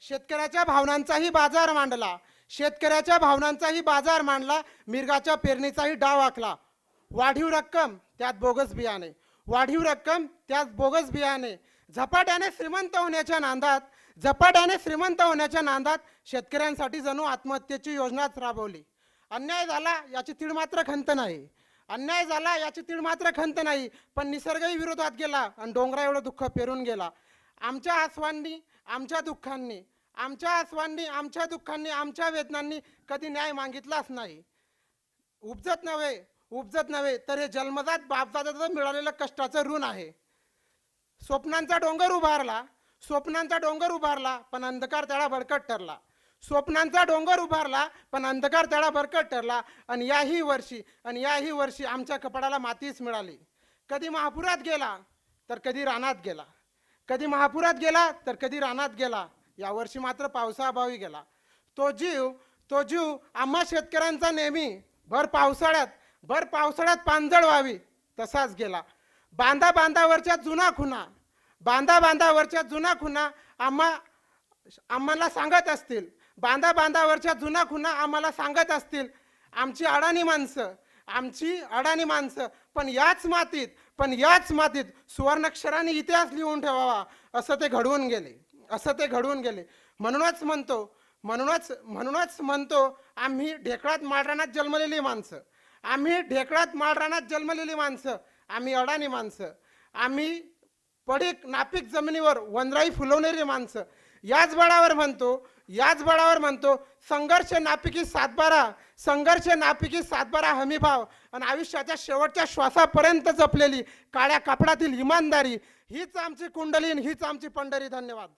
शेतकऱ्याच्या भावनांचाही बाजार मांडला. शेतकऱ्याच्या भावनांचाही बाजार मांडला. मिरगाच्या पेरणीचाही डाव आखला. वाढीव रक्कम त्यात बोगस बियाणे. वाढीव रक्कम त्यात बोगस बियाणे. झपाट्याने श्रीमंत होण्याच्या नांदात झपाट्याने श्रीमंत होण्याच्या नांदात शेतकऱ्यांसाठी जणू आत्महत्येची योजनाच राबवली. अन्याय झाला याची तीळ मात्र खंत नाही. अन्याय झाला याची तीळ मात्र खंत नाही. पण निसर्गही विरोधात गेला आणि डोंगरा एवढं दुःख पेरून गेला. आमच्या आसवांनी आमच्या दुःखांनी आमच्या आसवांनी आमच्या दुःखांनी आमच्या वेदनांनी कधी न्याय मागितलाच नाही. उपजत नव्हे उपजत नव्हे तर हे जन्मजात बापजादाचं मिळालेलं कष्टाचं ऋण आहे. स्वप्नांचा डोंगर उभारला स्वप्नांचा डोंगर उभारला पण अंधकार त्याला बळकट ठरला. स्वप्नांचा डोंगर उभारला पण अंधकार त्याला बळकट ठरला. आणि याही वर्षी आणि याही वर्षी आमच्या कपाडाला मातीच मिळाली. कधी महापुरात गेला तर कधी रानात गेला. कधी महापुरात गेला तर कधी रानात गेला. यावर्षी मात्र पावसाअभावी गेला. तो जीव तो जीव आम्हा शेतकऱ्यांचा नेहमी. भर पावसाळ्यात भर पावसाळ्यात पांजळ व्हावी तसाच गेला. बांधा बांधावरच्या जुना खुना बांधा बांधावरच्या जुना खुना आम्हा आम्हाला सांगत असतील. बांधा बांधावरच्या जुना खुना आम्हाला सांगत असतील. आमची अडाणी माणसं आमची अडाणी माणसं. पण याच मातीत पण याच मातीत सुवर्णाक्षराने इतिहास लिहून ठेवावा. असं ते घडवून गेले. असं ते घडवून गेले. म्हणूनच म्हणतो म्हणूनच म्हणूनच म्हणतो आम्ही ढेकळात माळरानात जन्मलेली माणसं. आम्ही ढेकळात माळरानात जन्मलेली माणसं. आम्ही अडाणी माणसं. आम्ही पडीक नापीक जमिनीवर वनराई फुलवणारी माणसं. याच बळावर म्हणतो याच बळावर म्हणतो संघर्ष नापिकी सातबारा संघर्ष नापिकी सातबारा हमीभाव आणि आयुष्याच्या शेवटच्या श्वासापर्यंत जपलेली काळ्या कापडातील इमानदारी हीच आमची कुंडलीन हीच आमची पंढरी. धन्यवाद.